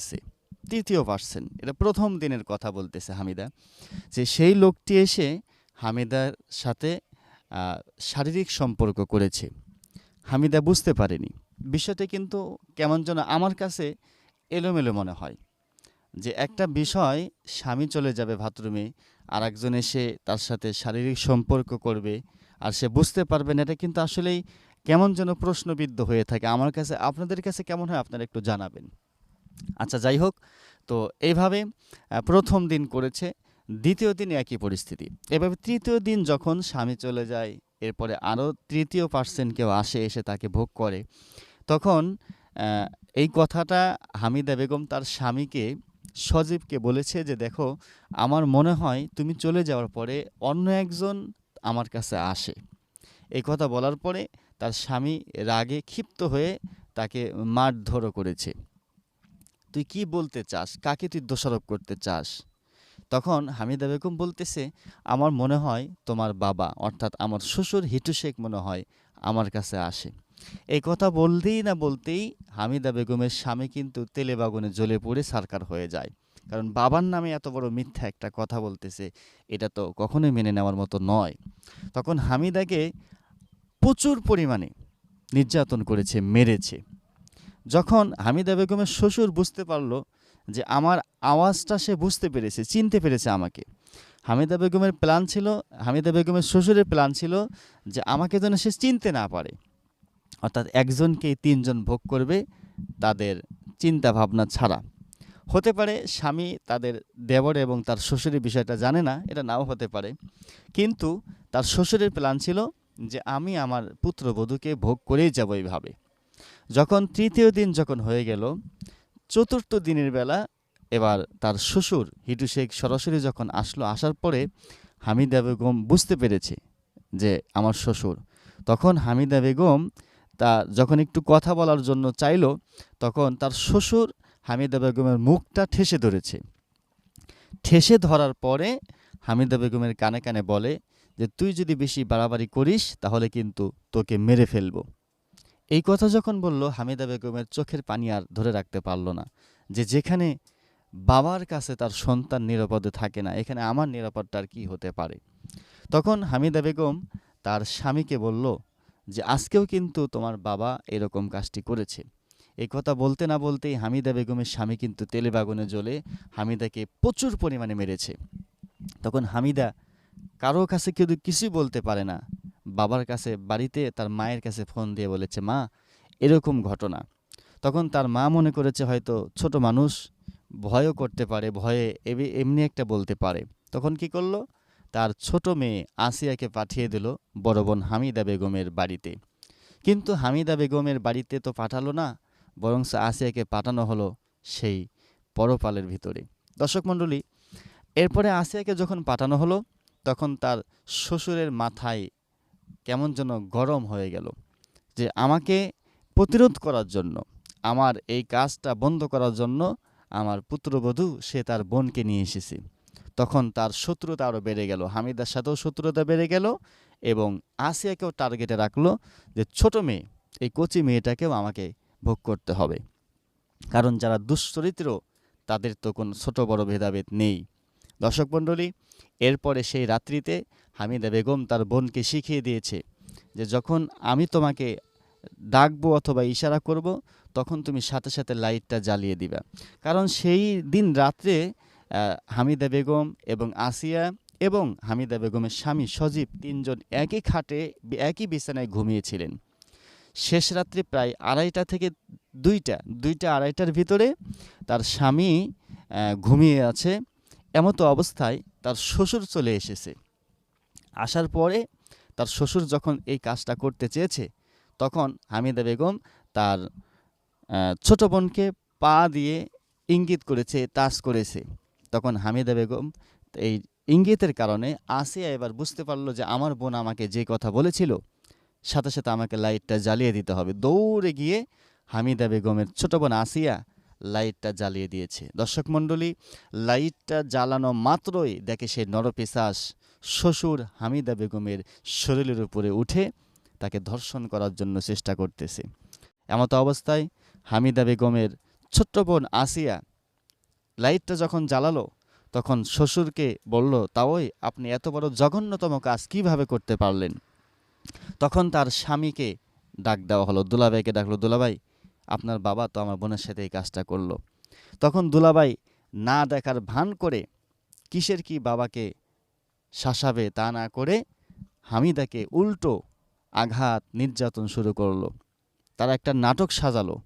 আসছে। তৃতীয় পার্সন এটা প্রথম দিনের কথা বলতেছে হামিদা, যে সেই লোকটি এসে হামিদার সাথে শারীরিক সম্পর্ক করেছে। হামিদা বুঝতে পারেনি। বিষয়টা কিন্তু কেমন যেন আমার কাছে এলোমেলো মনে হয়, যে একটা বিষয় স্বামী চলে যাবে বাথরুমে আর একজন এসে তার সাথে শারীরিক সম্পর্ক করবে, আর সে বুঝতে পারবে না, এটা কিন্তু আসলেই কেমন যেন প্রশ্নবিদ্ধ হয়ে থাকে। আমার কাছে, আপনাদের কাছে কেমন হয়, আপনারা একটু জানাবেন। আচ্ছা যাই হোক। তো এইভাবে প্রথম দিন করেছে, দ্বিতীয় দিন একই পরিস্থিতি। এভাবে তৃতীয় দিন যখন স্বামী চলে যায়, এরপরে আরও তৃতীয় পার্সেন্ট কেউ আসে, এসে তাকে ভোগ করে, তখন এই কথাটা হামিদা বেগম তার স্বামীকে, সজীবকে বলেছে যে, দেখো, আমার মনে হয় তুমি চলে যাওয়ার পরে অন্য একজন আমার কাছে আসে। এই কথা বলার পরে তার স্বামী রাগে ক্ষিপ্ত হয়ে তাকে মারধরও করেছে। তুই কি বলতে চাস? কাকে তুই দোষারোপ করতে চাস? তখন হামিদা বেগম বলতেছে, আমার মনে হয় তোমার বাবা, অর্থাৎ আমার শ্বশুর হিটু শেখ মনে হয় আমার কাছে আসে। এই কথা বলতেই না বলতেই হামিদা বেগমের স্বামী কিন্তু তেলে বাগুনে জ্বলে পড়ে সারকার হয়ে যায়। কারণ বাবার নামে এত বড় মিথ্যা একটা কথা বলতেছে, এটা তো কখনোই মেনে নেওয়ার মতো নয়। তখন হামিদাকে প্রচুর পরিমাণে নির্যাতন করেছে, মেরেছে। যখন হামিদা বেগমের শ্বশুর বুঝতে পারল যে আমার আওয়াজটা সে বুঝতে পেরেছে, চিনতে পেরেছে আমাকে, হামিদা বেগমের প্ল্যান ছিল, হামিদা বেগমের শ্বশুরের প্ল্যান ছিল যে আমাকে যেন সে চিনতে না পারে। অর্থাৎ একজনকেই তিনজন ভোগ করবে তাদের চিন্তা ভাবনা ছাড়া। হতে পারে স্বামী তাদের দেবর এবং তার শ্বশুরের বিষয়টা জানে না, এটা নাও হতে পারে। কিন্তু তার শ্বশুরের প্ল্যান ছিল যে আমি আমার পুত্রবধূকে ভোগ করেই যাব এইভাবে। যখন তৃতীয় দিন যখন হয়ে গেল, চতুর্থ দিনের বেলা এবার তার শ্বশুর হিটু শেখ সরাসরি যখন আসলো, আসার পরে হামিদা বেগম বুঝতে পেরেছে যে আমার শ্বশুর। তখন হামিদা বেগম তা যখন একটু কথা বলার জন্য চাইলো, তখন তার শ্বশুর হামিদা বেগমের মুখটা ঠেসে ধরেছে। ঠেসে ধরার পরে হামিদা বেগমের কানে কানে বলে যে, তুই যদি বেশি বাড়াবাড়ি করিস, তাহলে কিন্তু তোকে মেরে ফেলব। এই কথা যখন বলল, হামিদা বেগমের চোখের পানি আর ধরে রাখতে পারল না যে যেখানে বাবার কাছে তার সন্তান নিরাপদে থাকে না, এখানে আমার নিরাপদটা আর কি হতে পারে? তখন হামিদা বেগম তার স্বামীকে বলল যে, আজকেও কিন্তু তোমার বাবা এরকম কাজটি করেছে। এই কথা বলতে না বলতেই হামিদা বেগমের স্বামী কিন্তু তেলে বাগুনে জ্বলে হামিদাকে প্রচুর পরিমাণে মেরেছে। তখন হামিদা কারও কাছে কেউ কিছুই বলতে পারে না। বাবার কাছে, বাড়িতে তার মায়ের কাছে ফোন দিয়ে বলেছে, মা, এরকম ঘটনা। তখন তার মা মনে করেছে হয়তো ছোট মানুষ ভয়ও করতে পারে, ভয়ে এমনি একটা বলতে পারে। তখন কি করল? তার ছোট মেয়ে আসিয়াকে পাঠিয়ে দিল বড় বোন হামিদা বেগমের বাড়িতে। কিন্তু হামিদা বেগমের বাড়িতে তো পাঠালো না বরং আসিয়াকে পাঠানো হলো সেই পরপালের ভিতরে। দর্শক মণ্ডলী, এরপরে আসিয়াকে যখন পাঠানো হলো, তখন তার শ্বশুরের মাথায় কেমন যেন গরম হয়ে গেল যে আমাকে প্রতিরোধ করার জন্য, আমার এই কাজটা বন্ধ করার জন্য আমার পুত্রবধূ, সে তার বোনকে নিয়ে এসেছে। তখন তার শত্রুতা আরও বেড়ে গেল, হামিদার সাথেও শত্রুতা বেড়ে গেল এবং আসিয়াকেও টার্গেটে রাখল যে ছোট মেয়ে, এই কচি মেয়েটাকেও আমাকে ভোগ করতে হবে। কারণ যারা দুশ্চরিত্র, তাদের তো কোনো ছোট বড় ভেদাভেদ নেই। দর্শক মণ্ডলী, এরপরে সেই রাত্রিতে হামিদা বেগম তার বোনকে শিখিয়ে দিয়েছে যে যখন আমি তোমাকে ডাকবো অথবা ইশারা করব, তখন তুমি সাথে সাথে লাইটটা জ্বালিয়ে দিবা। কারণ সেই দিন রাত্রে হামিদা বেগম এবং আসিয়া এবং হামিদা বেগমের স্বামী সজীব তিনজন একই খাটে, একই বিছানায় ঘুমিয়েছিলেন। শেষ রাত্রে প্রায় আড়াইটা থেকে দুইটা দুইটা আড়াইটার ভিতরে তার স্বামী ঘুমিয়ে আছে। এমতো অবস্থায় তার শ্বশুর চলে এসেছে। আসার পরে তার শ্বশুর যখন এই কাজটা করতে চেয়েছে, তখন হামিদা বেগম তার ছোট বোনকে পা দিয়ে ইঙ্গিত করেছে, তাস করেছে। তখন হামিদা বেগম এই ইঙ্গিতের কারণে আসিয়া এবার বুঝতে পারল যে আমার বোন আমাকে যে কথা বলেছিল, সাথে সাথে আমাকে লাইটটা জ্বালিয়ে দিতে হবে। দৌড়ে গিয়ে হামিদা বেগমের ছোট বোন আসিয়া লাইটটা জ্বালিয়ে দিয়েছে। দর্শক মণ্ডলী, লাইটটা জ্বালানো মাত্রই দেখে সেই নরপিশাস শ্বশুর হামিদা বেগমের শরীরের উপরে উঠে তাকে ধর্ষণ করার জন্য চেষ্টা করতেছে। এমতো অবস্থায় হামিদা বেগমের ছোট্ট বোন আসিয়া লাইটটা যখন জ্বালালো, তখন শ্বশুরকে বলল, তাওই, আপনি এত বড় জঘন্যতম কাজ কীভাবে করতে পারলেন? তখন তার স্বামীকে ডাক দেওয়া হলো। দুলাভাইকে ডাকলো, দুলাভাই আপনার বাবা তো আমার বোনের সাথে এই কাজটা করল। তখন দুলাভাই না দেখার ভান করে কিসের কি বাবাকে শাসাবে তা না করে হামিদাকে উল্টো আঘাত, নির্যাতন শুরু করল। তারা একটা নাটক সাজালো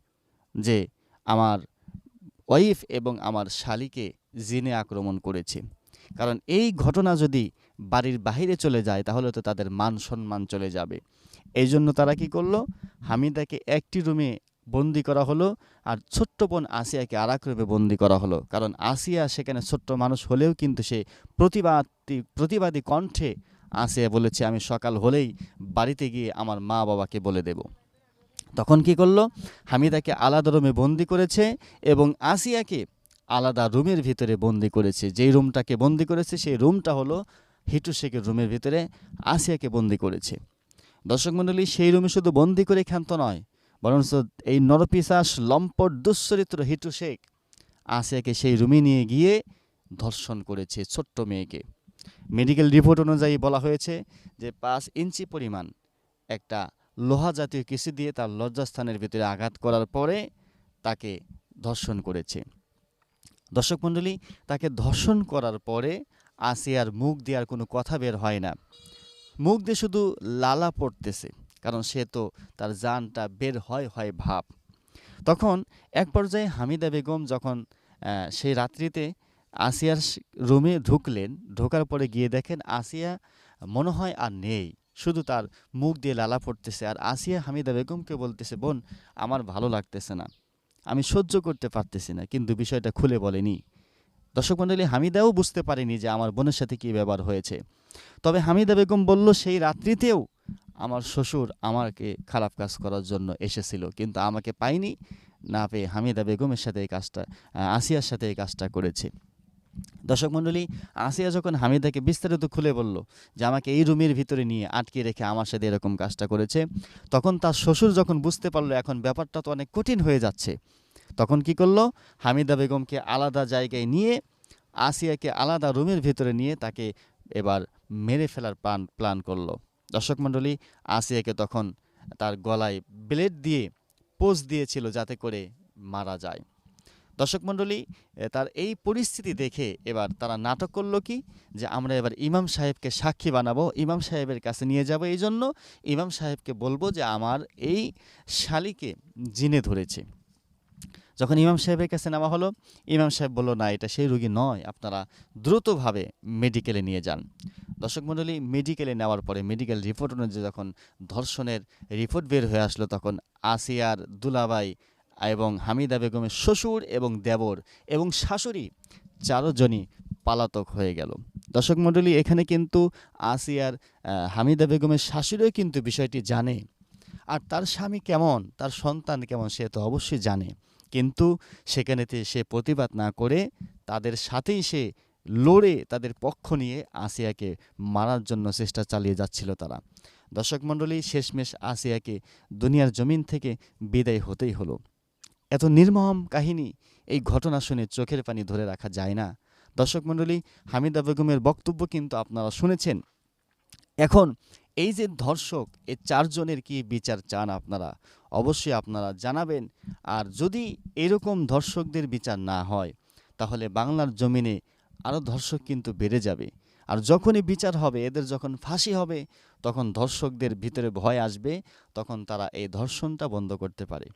যে আমার ওয়াইফ এবং আমার শালিকে জিনে আক্রমণ করেছে। কারণ এই ঘটনা যদি বাড়ির বাইরে চলে যায়, তাহলে তো তাদের মান সম্মান চলে যাবে। এই জন্য তারা কি করল? হামিদাকে একটি রুমে বন্দি করা হলো আর ছোট্ট বোন আসিয়াকে আর এক রুমে বন্দি করা হলো। কারণ আসিয়া সেখানে ছোট্ট মানুষ হলেও কিন্তু সে প্রতিবাদী প্রতিবাদী কণ্ঠে আসিয়া বলেছে, আমি সকাল হলেই বাড়িতে গিয়ে আমার মা বাবাকে বলে দেব। তখন কি করল? হামিদাকে আলাদা রুমে বন্দি করেছে এবং আসিয়াকে আলাদা রুমের ভিতরে বন্দি করেছে। যেই রুমটাকে বন্দি করেছে, সেই রুমটা হলো হিটু শেখের রুমের ভিতরে আসিয়াকে বন্দি করেছে। দর্শক মণ্ডলী, সেই রুমে শুধু বন্দি করে ক্ষান্ত নয় বরঞ্চ এই নরপিসাস লম্পট দুশ্চরিত্র হিটু শেখ আসিয়াকে সেই রুমে নিয়ে গিয়ে ধর্ষণ করেছে ছোট্ট মেয়েকে। মেডিকেল রিপোর্ট অনুযায়ী বলা হয়েছে যে পাঁচ ইঞ্চি পরিমাণ একটা লোহা জাতীয় কিছু দিয়ে তার লজ্জাস্থানের ভিতরে আঘাত করার পরে তাকে ধর্ষণ করেছে। দর্শক মণ্ডলী, তাকে ধর্ষণ করার পরে আসিয়ার মুখ দিয়ে আর কোনো কথা বের হয় না। মুখ দিয়ে শুধু লালা পড়তেছে। কারণ সে তো তার জানটা বের হয় হয় ভাব। তখন এক পর্যায়ে হামিদা বেগম যখন সেই রাত্রিতে আসিয়ার রুমে ঢুকলেন, ঢোকার পরে গিয়ে দেখেন আসিয়া মনে হয় আর নেই। শুধু তার মুখ দিয়ে লালা পড়তেছে আর আসিয়া হামিদা বেগমকে বলতেছে, বোন, আমার ভালো লাগতেছে না। আমি সহ্য করতে পারতেছি না, কিন্তু বিষয়টা খুলে বলেনি। দর্শক মণ্ডলী, হামিদাও বুঝতে পারেনি যে আমার বোনের সাথে কী ব্যবহার হয়েছে। তবে হামিদা বেগম বলল, সেই রাত্রিতেও আমার শ্বশুর আমাকে খারাপ কাজ করার জন্য এসেছিল, কিন্তু আমাকে পাইনি না পেয়ে হামিদা বেগমের সাথে এই কাজটা আসিয়ার সাথে এই কাজটা করেছে। দর্শক মণ্ডলী, আসিয়া যখন হামিদাকে বিস্তারিত খুলে বলল যে আমাকে এই রুমের ভিতরে নিয়ে আটকে রেখে আমার সাথে এরকম কাজটা করেছে, তখন তার শ্বশুর যখন বুঝতে পারল এখন ব্যাপারটা তো অনেক কঠিন হয়ে যাচ্ছে, তখন কি করল? হামিদা বেগমকে আলাদা জায়গায় নিয়ে, আসিয়াকে আলাদা রুমের ভিতরে নিয়ে তাকে এবার মেরে ফেলার প্ল্যান প্ল্যান করল। দর্শক মণ্ডলী, আসিয়াকে তখন তার গলায় ব্লেড দিয়ে পোজ দিয়েছিল যাতে করে মারা যায়। দর্শক মণ্ডলী তার এই পরিস্থিতি দেখে এবার তারা নাটক করল কি? যে আমরা এবার ইমাম সাহেবকে সাক্ষী বানাবো, ইমাম সাহেবের কাছে নিয়ে যাব। এই জন্য ইমাম সাহেবকে বলব যে আমার এই শালিকে জিনে ধরেছে। যখন ইমাম সাহেবের কাছে নেওয়া হলো, ইমাম সাহেব বলল, না, এটা সেই রুগী নয়। আপনারা দ্রুতভাবে মেডিকেলে নিয়ে যান। দর্শক মণ্ডলী মেডিকেলে নেওয়ার পরে মেডিকেল রিপোর্ট অনুযায়ী যখন ধর্ষণের রিপোর্ট বের হয়ে আসলো, তখন আসিয়ার দুলাবাই এবং হামিদা বেগমের শ্বশুর এবং দেবর এবং শাশুড়ি চারজনই পালাতক হয়ে গেল। দর্শক মণ্ডলী, এখানে কিন্তু আসিয়ার হামিদা বেগমের শাশুড়িও কিন্তু বিষয়টি জানে। আর তার স্বামী কেমন? তার সন্তান কেমন? সে তো অবশ্যই জানে। কিন্তু সেখানেতে সে প্রতিবাদ না করে তাদের সাথেই সে লড়ে তাদের পক্ষ নিয়ে আসিয়াকে মারার জন্য চেষ্টা চালিয়ে যাচ্ছিল তারা। দর্শক মণ্ডলী, শেষমেশ আসিয়াকে দুনিয়ার জমিন থেকে বিদায় হতেই হলো। এত নির্মম কাহিনী এই ঘটনা শুনে চোখের পানি ধরে রাখা যায় না। দর্শক মণ্ডলী, হামিদা বেগমের বক্তব্য কিন্তু আপনারা শুনেছেন। এখন এই যে ধর্ষক এই চারজনের কি বিচার চান আপনারা? অবশ্যই আপনারা জানাবেন। আর যদি এরকম ধর্ষকদের বিচার না হয়, তাহলে বাংলার জমিনে আরও ধর্ষক কিন্তু বেড়ে যাবে। আর যখনই বিচার হবে, এদের যখন ফাঁসি হবে, তখন ধর্ষকদের ভিতরে ভয় আসবে, তখন তারা এই ধর্ষণটা বন্ধ করতে পারে।